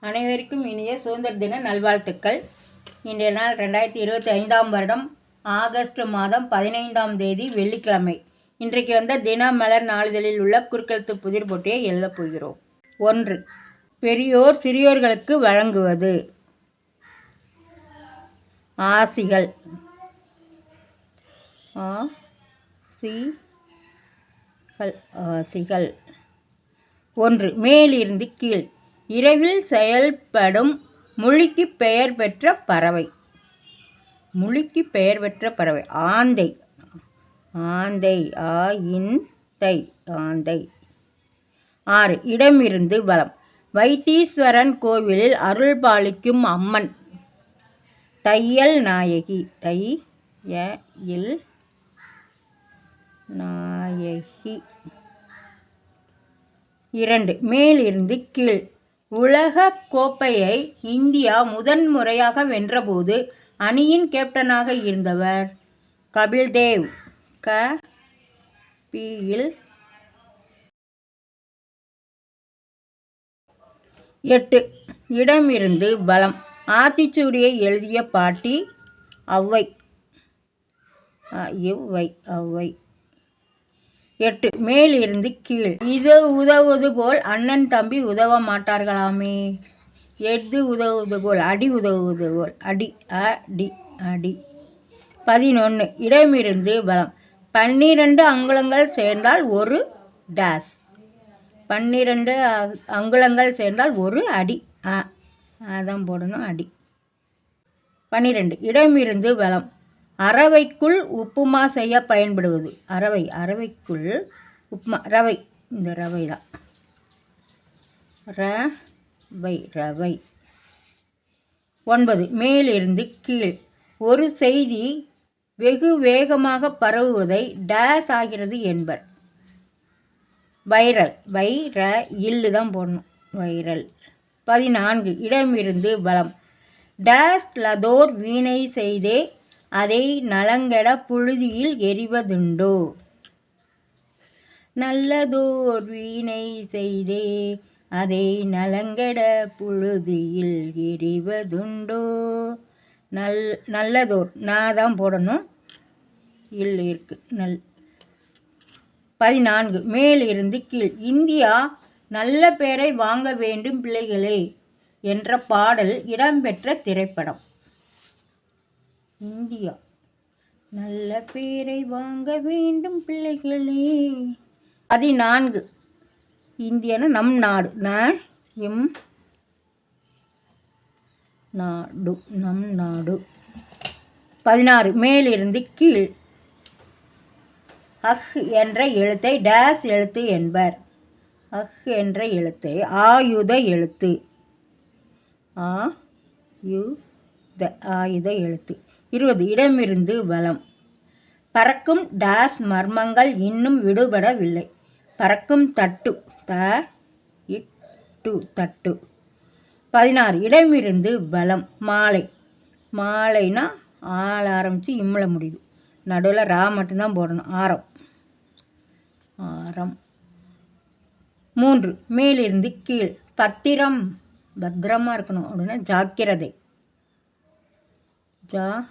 அனைவருக்கும் இனிய சுதந்திர தின நல்வாழ்த்துக்கள். இன்றைய நாள் ரெண்டாயிரத்தி இருபத்தி ஐந்தாம் வருடம் ஆகஸ்ட் மாதம் பதினைந்தாம் தேதி வெள்ளிக்கிழமை. இன்றைக்கு வந்த தினமலர் நாளிதழில் உள்ள குறுக்கெழுத்து புதிர் போட்டியை எழுதப் போகிறோம். ஒன்று பெரியோர் சிறியோர்களுக்கு வழங்குவது. ஆசிகள். ஆ சி கள் ஆசிகள். ஒன்று மேலிருந்து கீழ். இரவில் செயல்படும் மொழிக்கு பெயர் பெற்ற பறவை. மொழிக்கு பெயர் பெற்ற பறவை. ஆந்தை. ஆந்தை. ஆ இன் தை. ஆந்தை. ஆறு. இடமிருந்து வலம். வைத்தீஸ்வரன் கோவிலில் அருள் பாலிக்கும் அம்மன். தையல் நாயகி. தை ய இல் நாயகி. இரண்டு. மேலிருந்து கீழ். உலக கோப்பையை இந்தியா முதன் முறையாக வென்றபோது அணியின் கேப்டனாக இருந்தவர் கபில் தேவ் க பியில் எட்டு இடமிருந்து பலம். ஆத்திச்சூடியை எழுதிய பாட்டி அவ்வை. அ, இவ்வை ஔவை எட்டு. மேலிருந்து கீழ். இது உதவுவது போல் அண்ணன் தம்பி உதவ மாட்டார்களாமே. எது உதவுவது போல் அடி உதவுவது போல். அடி அடி அடி. பதினொன்று இடமிருந்து பலம் பன்னிரண்டு அங்குலங்கள் சேர்ந்தால் ஒரு டேஸ். பன்னிரண்டு அங்குலங்கள் சேர்ந்தால் ஒரு அடி. அதான் போடணும் அடி. பன்னிரெண்டு. இடமிருந்து பலம் அரவைக்குள் உப்புமா செய்ய பயன்படுவது. அரவை அரவைக்குள் உப்புமா ரவை. இந்த ரவை தான். ரவை ரவை. ஒன்பது மேலிருந்து கீழ். ஒரு செய்தி வெகு வேகமாக பரவுவதை டேஸ் ஆகிறது என்பர். வைரல் வைர இல்லு தான் போடணும். வைரல். பதினான்கு இடமிருந்து பலம் டேஸ் லதோர் வீணை செய்தே அதை நலங்கெட புழுதியில் எறிவதுண்டோ? நல்லதோர் வீணை செய்தே அதை நலங்கெட புழுதியில் எறிவதுண்டோ? நல் நல்லதோர் நான் தான் போடணும். இல் இருக்கு நல். பதினான்கு மேலிருந்து கீழ். இந்தியா நல்ல பெயரை வாங்க வேண்டும் பிள்ளைகளே என்ற பாடல் இடம்பெற்ற திரைப்படம். இந்தியா. நல்ல பேரை வாங்க வேண்டும் பிள்ளைகளே. பதினான்கு. இந்தியான்னு நம் நாடு. ந எம் நாடு. நம் நாடு. பதினாறு. மேலிருந்து கீழ். அஹ் என்ற எழுத்தை டேஸ் எழுத்து என்பர். அஹ் என்ற எழுத்தை ஆயுத எழுத்து. ஆ யு த ஆயுத எழுத்து. இருபது. இடமிருந்து வலம். பறக்கும் டாஸ் மர்மங்கள் இன்னும் விடுபடவில்லை. பறக்கும் தட்டு. த இட்டு தட்டு. பதினாறு. இடமிருந்து பலம் மாலை. மாலைனா ஆள் ஆரம்பித்து இம்மல முடியுது. நடுவில் ரா மட்டும்தான் போடணும். ஆரம். ஆரம். மூன்று. மேலிருந்து கீழ். பத்திரம். பத்திரமா இருக்கணும். அப்படின்னா ஜாக்கிரதை. ஜா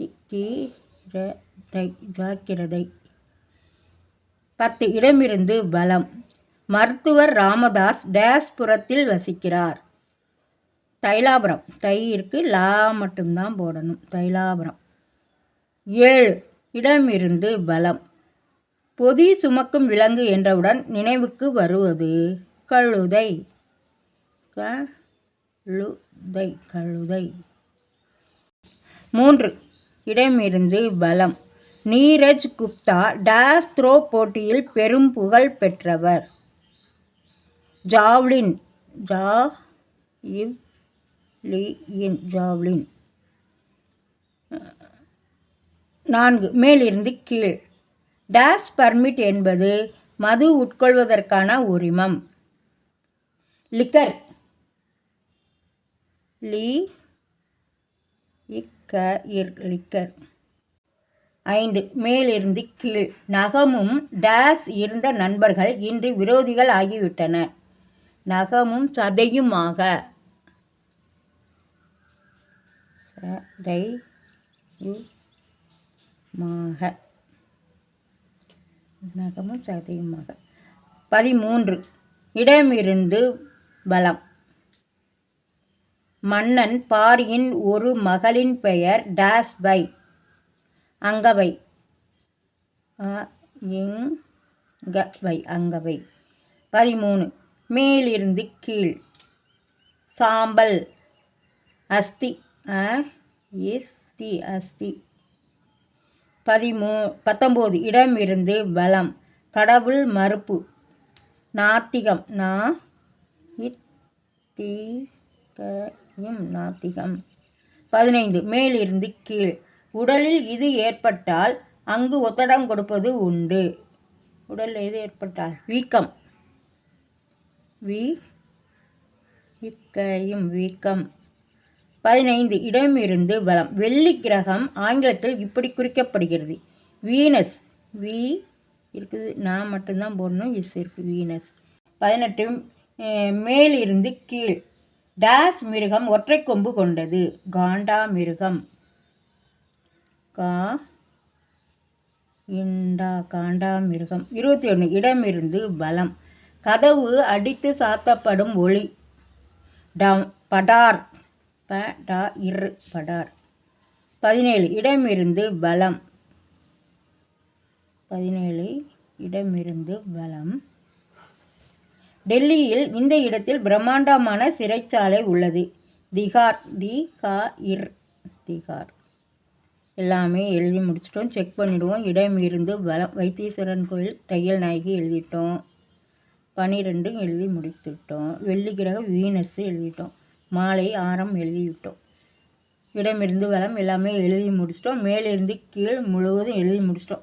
இக்கிரதை ஜாக்கிரதை பத்து இடமிருந்து பலம் மருத்துவர் ராமதாஸ் டேஸ்புறத்தில் வசிக்கிறார். தைலாபுரம். தை இருக்கு லா மட்டும்தான் போடணும். தைலாபுரம். ஏழு இடமிருந்து பலம் பொதி சுமக்கும் விலங்கு என்றவுடன் நினைவுக்கு வருவது கழுதை. கழுதை கழுதை. மூன்று இடமிருந்து பலம் நீரஜ் குப்தா டேஸ் த்ரோ போட்டியில் பெரும் புகழ் பெற்றவர். ஜாவ்லின் ஜா இவ் லி இன் ஜாவ்லின். நான்கு மேலிருந்து கீழ். டேஸ் பர்மிட் என்பது மது உட்கொள்வதற்கான உரிமம். லிக்கர் லீ இக்க இர் லிக்கர் ஐந்து மேலிருந்து கீழ். நகமும் டேஸ் இருந்த நண்பர்கள் இன்று விரோதிகள் ஆகிவிட்டனர் நகமும் சதையுமாக. சதையுமாக. நகமும் சதையுமாக. பதிமூன்று இடமிருந்து பலம். மன்னன் பாரியின் ஒரு மகளின் பெயர் டாஸ் பை அங்கவை. அ, அங்கவை. பதிமூணு. மேலிருந்து கீழ். சாம்பல். அஸ்தி அ இஸ்தி அஸ்தி. பதிமூ பத்தொம்போது. இடமிருந்து பலம் கடவுள் மறுப்பு. நாத்திகம். நா இத்தீகையும் நாத்திகம். பதினைந்து மேலிருந்து கீழ். உடலில் இது ஏற்பட்டால் அங்கு ஒத்தடம் கொடுப்பது உண்டு. உடலில் இது ஏற்பட்டால்? வீக்கம். வீ இக்கையும் வீக்கம். பதினைந்து இடமிருந்து பலம் வெள்ளி கிரகம் ஆங்கிலத்தில் இப்படி குறிக்கப்படுகிறது. வீனஸ். வி இருக்குது. நான் மட்டும்தான் போடணும். இஸ் இருக்குது. வீனஸ். பதினெட்டு மேலிருந்து கீழ். டேஸ் மிருகம் ஒற்றை கொம்பு கொண்டது. காண்டா மிருகம். கா இண்டா காண்டா மிருகம். இருபத்தி ஒன்று இடமிருந்து பலம். கதவு அடித்து சாத்தப்படும் ஒளி. டம் படார். ப டா இரு படார். பதினேழு இடமிருந்து பலம். பதினேழு இடமிருந்து பலம். டெல்லியில் இந்த இடத்தில் பிரம்மாண்டமான சிறைச்சாலை உள்ளது. திகார் தி கா இர் திகார். எல்லாமே எழுதி முடிச்சிட்டோம். செக் பண்ணிவிடுவோம் இடம் இருந்து வல வைத்தீஸ்வரன் கோயில் தையல் நாயகி எழுதிட்டோம். பனிரெண்டும் எழுதி முடித்துட்டோம். வெள்ளி கிரகம் வீனஸ் எழுதிட்டோம். மாலை ஆரம் எழுதிவிட்டோம். இடமிருந்து வளம் எல்லாமே எழுதி முடிச்சிட்டோம். மேலிருந்து கீழ் முழுவதும் எழுதி முடிச்சிட்டோம்.